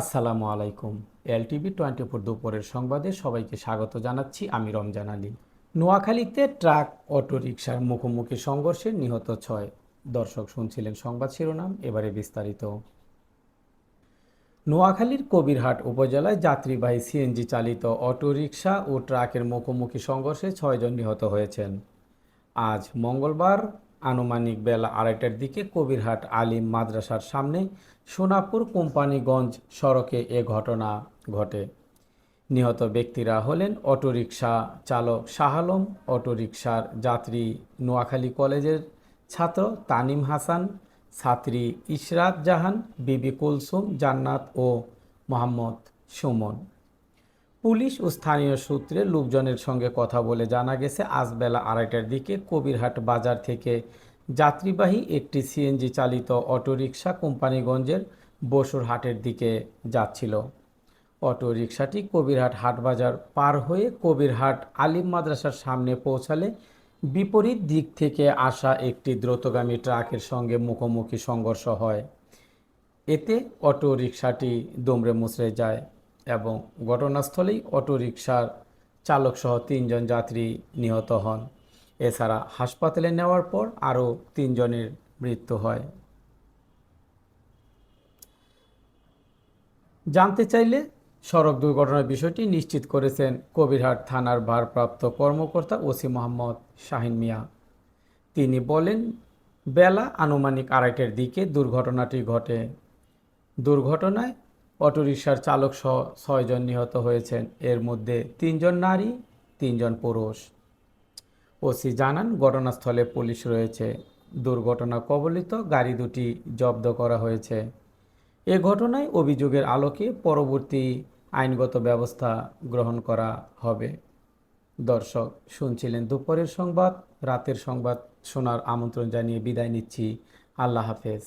আসসালামু আলাইকুম। LTV twenty four দুপুরের সংবাদে সবাইকে স্বাগত জানাচ্ছি আমি রমজান আলী। নোয়াখালীতে ট্রাক, অটোরিকশার মুখোমুখি সংঘর্ষে নিহত ছয়। দর্শক শুনছিলেন সংবাদ শিরোনাম, এবারে বিস্তারিত। নোয়াখালীর কবিরহাট উপজেলায় যাত্রীবাহী সিএনজি চালিত অটোরিকশা ও ট্রাকের মুখোমুখি সংঘর্ষে ছয়জন নিহত হয়েছেন। আজ মঙ্গলবার আনুমানিক বেলা আড়াইটার দিকে কবিরহাট আলিম মাদ্রাসার সামনে সোনাপুর কোম্পানিগঞ্জ সড়কে এ ঘটনা ঘটে। নিহত ব্যক্তিরা হলেন অটোরিকশা চালক শাহ আলম, অটোরিকশার যাত্রী নোয়াখালী কলেজের ছাত্র তানিম হাসান, ছাত্রী ইশরাত জাহান, বিবি কুলসুম, জান্নাত ও মোহাম্মদ সুমন। পুলিশ ও স্থানীয় সূত্রে লোকজনের সঙ্গে কথা বলে জানা গেছে, আজ বেলা আড়াইটার দিকে কবিরহাট বাজার থেকে যাত্রীবাহী একটি সিএনজি চালিত অটোরিকশা কোম্পানিগঞ্জের বসুরহাটের দিকে যাচ্ছিল। অটোরিকশাটি কবিরহাট হাটবাজার পার হয়ে কবিরহাট আলিম মাদ্রাসার সামনে পৌঁছালে বিপরীত দিক থেকে আসা একটি দ্রুতগামী ট্রাকের সঙ্গে মুখোমুখি সংঘর্ষ হয়। এতে অটো রিকশাটি দুমড়ে মুচড়ে যায়। এবং ঘটনাস্থলেই অটো রিকশার চালকসহ তিনজন যাত্রী নিহত হন। এছাড়া হাসপাতালে নেওয়ার পর আরও তিনজনের মৃত্যু হয়। জানতে চাইলে সড়ক দুর্ঘটনার বিষয়টি নিশ্চিত করেছেন কবিরহাট থানার ভারপ্রাপ্ত কর্মকর্তা ওসি মোহাম্মদ শাহিন মিয়া। তিনি বলেন, বেলা আনুমানিক আড়াইটের দিকে দুর্ঘটনাটি ঘটে। দুর্ঘটনায় অটোরিকশার চালক সহ ছয়জন নিহত হয়েছেন। এর মধ্যে তিনজন নারী, তিনজন পুরুষ। ওসি জানান, ঘটনাস্থলে পুলিশ রয়েছে। দুর্ঘটনা কবলিত, গাড়ি দুটি জব্দ করা হয়েছে। এ ঘটনায় অভিযোগের আলোকে পরবর্তী আইনগত ব্যবস্থা গ্রহণ করা হবে। দর্শক, শুনছিলেন দুপুরের সংবাদ, রাতের সংবাদ, শোনার আমন্ত্রণ জানিয়ে বিদায় নিচ্ছি। আল্লাহ হাফেজ।